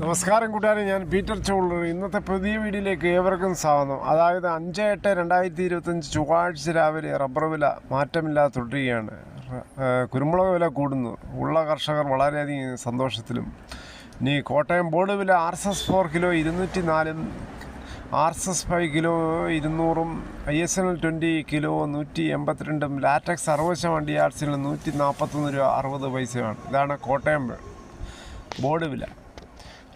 നമസ്കാരം കൂട്ടുകാരെ ഞാൻ പീറ്റർ ചോളർ. ഇന്നത്തെ പുതിയ വീഡിയോയിലേക്ക് ഏവർക്കും സ്വാഗതം. അതായത് അഞ്ച് എട്ട് രണ്ടായിരത്തി ഇരുപത്തഞ്ച് ചൊവ്വാഴ്ച രാവിലെ റബ്ബർ വില മാറ്റമില്ലാതെ തുടരുകയാണ്. കുരുമുളക് വില കൂടുന്നു. ഉള്ള കർഷകർ വളരെയധികം സന്തോഷത്തിലും. ഇനി കോട്ടയം ബോർഡ് വില R S S four kilo ഇരുന്നൂറ്റി നാലും R S S five kilo ഇരുന്നൂറും I S N L twenty kilo നൂറ്റി എൺപത്തിരണ്ടും ലാറ്റക്സ് അറുപത് ശതമാനം ഡി ആർ സിയിൽ നൂറ്റി നാൽപ്പത്തൊന്ന് രൂപ അറുപത് പൈസയാണ് ഇതാണ് കോട്ടയം ബോർഡ് വില.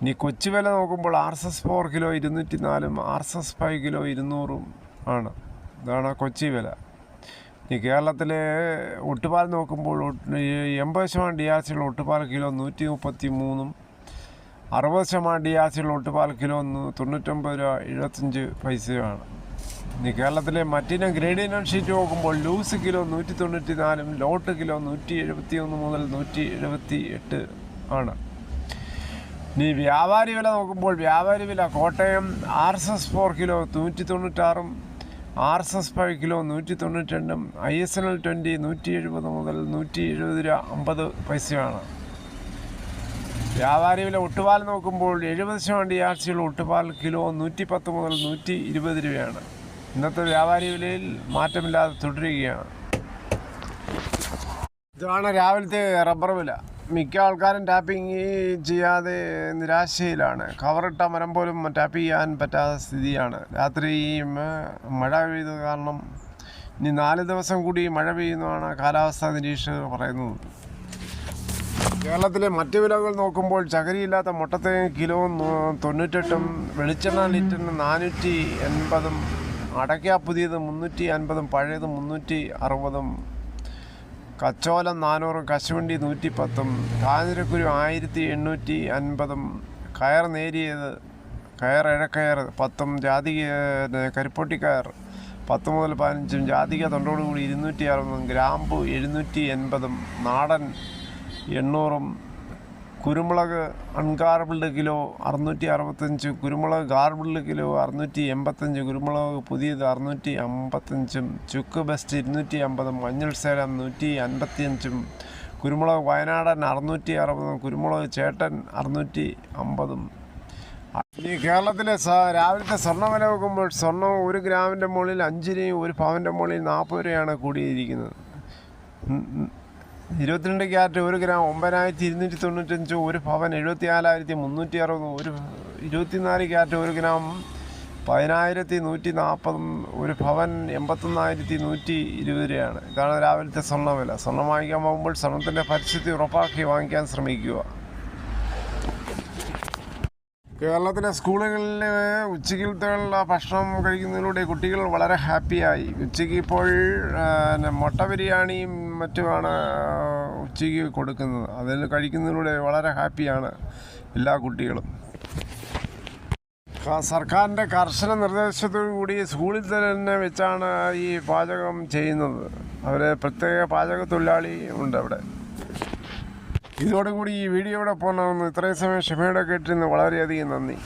ഇനി കൊച്ചു വില നോക്കുമ്പോൾ R S S four kilo ഇരുന്നൂറ്റി നാലും R S S five kilo ഇരുന്നൂറും ആണ്. ഇതാണ് കൊച്ചി വില. ഇനി കേരളത്തിലെ ഒട്ടുപാൽ നോക്കുമ്പോൾ എൺപത് ശതമാനം ഡി ആർ സിയുള്ള ഒട്ടുപാൽ കിലോ നൂറ്റി മുപ്പത്തി മൂന്നും അറുപത് ശതമാനം ഡി ആർ സിയുള്ള ഒട്ടുപാൽ കിലോ തൊണ്ണൂറ്റൊമ്പത് രൂപ എഴുപത്തഞ്ച് പൈസയുമാണ്. ഇനി കേരളത്തിലെ മറ്റിനം ഗ്രേഡ് ഷീറ്റ് നോക്കുമ്പോൾ ലൂസ് കിലോ നൂറ്റി തൊണ്ണൂറ്റി നാലും ലോട്ട് കിലോ നൂറ്റി എഴുപത്തി ഒന്ന് മുതൽ നൂറ്റി എഴുപത്തി എട്ട് ആണ്. ഇനി വ്യാപാരി വില നോക്കുമ്പോൾ വ്യാപാരി വില Kottayam R S S four kilo നൂറ്റി തൊണ്ണൂറ്റാറും R S S five kilo നൂറ്റി തൊണ്ണൂറ്റി രണ്ടും I S N L twenty നൂറ്റി എഴുപത് മുതൽ നൂറ്റി എഴുപത് രൂപ അമ്പത് പൈസയാണ്. വ്യാപാരി വില ഒട്ടുപാൽ നോക്കുമ്പോൾ എഴുപത് ശതമാനം ഡി ആർ ഒട്ടുപാൽ കിലോ നൂറ്റി പത്ത് മുതൽ നൂറ്റി ഇരുപത് രൂപയാണ്. ഇന്നത്തെ വ്യാപാരി വിലയിൽ മാറ്റമില്ലാതെ തുടരുകയാണ്. ഇതാണ് രാവിലത്തെ റബ്ബർ വില. മിക്ക ആൾക്കാരും ടാപ്പിംഗ് ചെയ്യാതെ നിരാശയിലാണ്. കവറിട്ട മരം പോലും ടാപ്പ് ചെയ്യാൻ പറ്റാത്ത സ്ഥിതിയാണ്. രാത്രി മഴ പെയ്തത് കാരണം ഇനി നാല് ദിവസം കൂടി മഴ പെയ്യുന്നതാണ് കാലാവസ്ഥാ നിരീക്ഷകർ പറയുന്നത്. കേരളത്തിലെ മറ്റ് വിലകൾ നോക്കുമ്പോൾ ചകരിയില്ലാത്ത മുട്ടത്തെ കിലോ തൊണ്ണൂറ്റെട്ടും വെളിച്ചെണ്ണ ലിറ്ററിന് നാനൂറ്റി എൺപതും അടയ്ക്ക പുതിയത് മുന്നൂറ്റി അൻപതും പഴയത് മുന്നൂറ്റി അറുപതും കച്ചോലം നാനൂറും കശുവണ്ടി നൂറ്റിപ്പത്തും കാഞ്ഞിരക്കുരു ആയിരത്തി എണ്ണൂറ്റി അൻപതും കയർ നേരിയത് കയർ ഇഴക്കയർ പത്തും ജാതിക കരിപ്പൊട്ടിക്കയർ പത്ത് മുതൽ പതിനഞ്ചും ജാതിക തൊണ്ടോടുകൂടി ഇരുന്നൂറ്റി അറുപതും ഗ്രാമ്പു എഴുന്നൂറ്റി എൺപതും നാടൻ എണ്ണൂറും കുരുമുളക് അൺഗാർബിൾഡ് കിലോ അറുന്നൂറ്റി അറുപത്തഞ്ച് കുരുമുളക് ഗാർബിൾഡ് കിലോ അറുന്നൂറ്റി എൺപത്തഞ്ച് കുരുമുളക് പുതിയത് അറുന്നൂറ്റി അമ്പത്തഞ്ചും ചുക്ക് ബെസ്റ്റ് ഇരുന്നൂറ്റി അമ്പതും മഞ്ഞൾ സേലം നൂറ്റി അൻപത്തിയഞ്ചും കുരുമുളക് വയനാടൻ അറുന്നൂറ്റി അറുപതും കുരുമുളക് ചേട്ടൻ അറുന്നൂറ്റി അമ്പതും ഈ കേരളത്തിലെ രാവിലത്തെ സ്വർണ വില നോക്കുമ്പോൾ സ്വർണം ഒരു ഗ്രാമിന്റെ മുകളിൽ അഞ്ച് രൂപയും ഒരു പവന്റെ മുകളിൽ നാൽപ്പത് രൂപയാണ് കൂടിയിരിക്കുന്നത്. ഇരുപത്തിരണ്ട് ക്യാരറ്റ് ഒരു ഗ്രാം ഒമ്പതിനായിരത്തി ഇരുന്നൂറ്റി തൊണ്ണൂറ്റഞ്ച് ഒരു ഭവൻ എഴുപത്തി നാലായിരത്തി മുന്നൂറ്റി അറുപത് ഒരു ഇരുപത്തിനാല് ക്യാരറ്റ് ഒരു ഗ്രാം പതിനായിരത്തി നൂറ്റി നാൽപ്പത് ഒരു ഭവൻ എൺപത്തൊന്നായിരത്തി നൂറ്റി ഇരുപത് രൂപയാണ്. ഇതാണ് രാവിലത്തെ സ്വർണ വില സ്വർണം വാങ്ങിക്കാൻ പോകുമ്പോൾ സ്വർണത്തിന്റെ പരിസ്ഥിതി ഉറപ്പാക്കി വാങ്ങിക്കാൻ ശ്രമിക്കുക. കേരളത്തിലെ സ്കൂളുകളിൽ ഉച്ചയ്ക്കലത്തുള്ള ഭക്ഷണം കഴിക്കുന്നതിലൂടെ കുട്ടികൾ വളരെ ഹാപ്പിയായി. ഉച്ചയ്ക്ക് ഇപ്പോൾ മുട്ട ബിരിയാണിയും മറ്റുമാണ് ഉച്ചയ്ക്ക് കൊടുക്കുന്നത്. അതിൽ കഴിക്കുന്നതിലൂടെ വളരെ ഹാപ്പിയാണ് എല്ലാ കുട്ടികളും. സർക്കാരിന്റെ കർശന നിർദ്ദേശത്തോടു കൂടി സ്കൂളിൽ തന്നെ വെച്ചാണ് ഈ പാചകം ചെയ്യുന്നത്. അവർ പ്രത്യേക പാചക തൊഴിലാളി ഉണ്ട് അവിടെ. ഇതോടുകൂടി ഈ വീഡിയോയുടെ പോകണമെന്ന് ഇത്രയും സമയം ക്ഷമയോടെ കേട്ടിരുന്നു വളരെയധികം നന്ദി.